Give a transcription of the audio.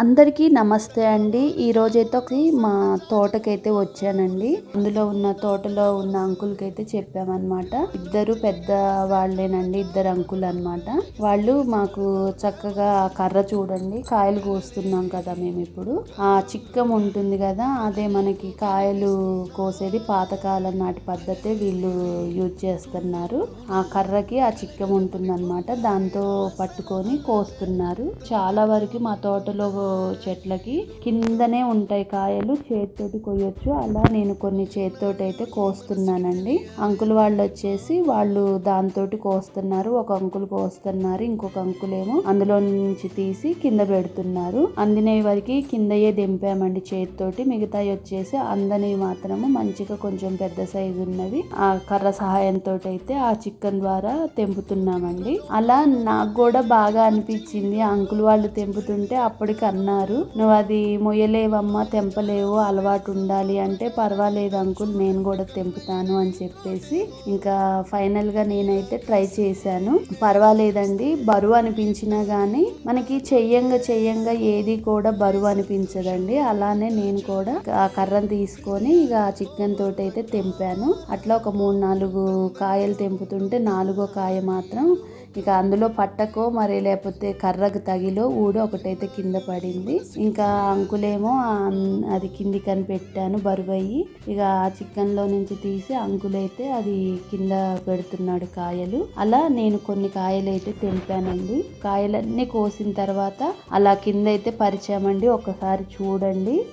అందరికీ నమస్తే అండి. ఈ రోజైతే ఒక మా తోటకైతే వచ్చానండి. అందులో ఉన్న తోటలో ఉన్న అంకుల్కి అయితే చెప్పామన్నమాట. ఇద్దరు పెద్ద వాళ్ళేనండి. ఇద్దరు అంకుల్ అనమాట వాళ్ళు మాకు చక్కగా కర్ర చూడండి. కాయలు కోస్తున్నాం కదా మేము ఇప్పుడు ఆ చిక్కం ఉంటుంది కదా అదే మనకి కాయలు కోసేది పాతకాలం నాటి పద్ధతే వీళ్ళు యూజ్ చేస్తున్నారు. ఆ కర్రకి ఆ చిక్కం ఉంటుంది అనమాట దాంతో పట్టుకొని కోస్తున్నారు. చాలా వరకు మా తోటలో చెట్లకి కిందనే ఉంటాయి కాయలు చేతితోటి కొయ్యొచ్చు. అలా నేను కొన్ని చేతితోటి అయితే కోస్తున్నానండి. అంకుల్ వాళ్ళు వచ్చేసి వాళ్ళు దాంతో కోస్తున్నారు. ఒక అంకుల్ కోస్తున్నారు ఇంకొక అంకుల్ ఏమో అందులో నుంచి తీసి కింద పెడుతున్నారు. అందినవి వరకు కిందయే దింపామండి చేతితోటి. మిగతాయి వచ్చేసి అందనివి మాత్రము మంచిగా కొంచెం పెద్ద సైజు ఉన్నవి. ఆ కర్ర సహాయంతో అయితే ఆ చికెన్ ద్వారా తెంపుతున్నామండి. అలా నాకు కూడా బాగా అనిపించింది. అంకుల్ వాళ్ళు తెంపుతుంటే అప్పటికి అన్నారు. నువ్వు అది మొయ్యలేవమ్మా తెంపలేవు అలవాటు ఉండాలి అంటే పర్వాలేదు అంకుల్ నేను కూడా తెంపుతాను అని చెప్పేసి ఇంకా ఫైనల్గా నేనైతే ట్రై చేశాను. పర్వాలేదండి బరువు అనిపించినా గానీ మనకి చెయ్యంగా చెయ్యంగా ఏది కూడా బరువు అనిపించదండి. అలానే నేను కూడా ఆ కర్రను తీసుకొని ఇక ఆ చికెన్ తోటి అయితే తెంపాను. అట్లా ఒక మూడు నాలుగు కాయలు తెంపుతుంటే నాలుగో కాయ మాత్రం ఇక అందులో పట్టకో మరి లేకపోతే కర్రకు తగిలో ఊడి ఒకటైతే కింద పడింది. ఇంకా అంకులేమో అది కింది కనిపెట్టాను బరువయ్యి. ఇక ఆ చికెన్లో నుంచి తీసి అంకులైతే అది కింద పెడుతున్నాడు కాయలు. అలా నేను కొన్ని కాయలు అయితే తెంపానండి. కాయలన్నీ కోసిన తర్వాత అలా కింద అయితే పరిచామండి. ఒకసారి చూడండి.